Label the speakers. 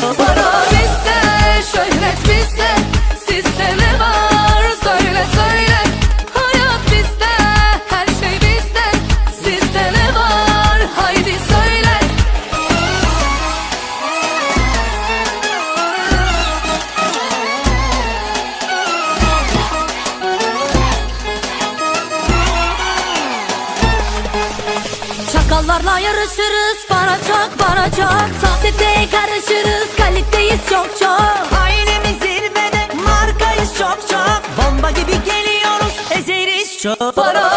Speaker 1: Para
Speaker 2: bizde, şöhret bizde. Sizde ne var? Söyle söyle. Hayat bizde, her şey bizde. Sizde ne var? Haydi söyle. Çakallarla yarışırız. Para çok para çok çok çok
Speaker 1: Ailemiz zirvede markayız çok çok. Bomba gibi geliyoruz ezeriz çok. Para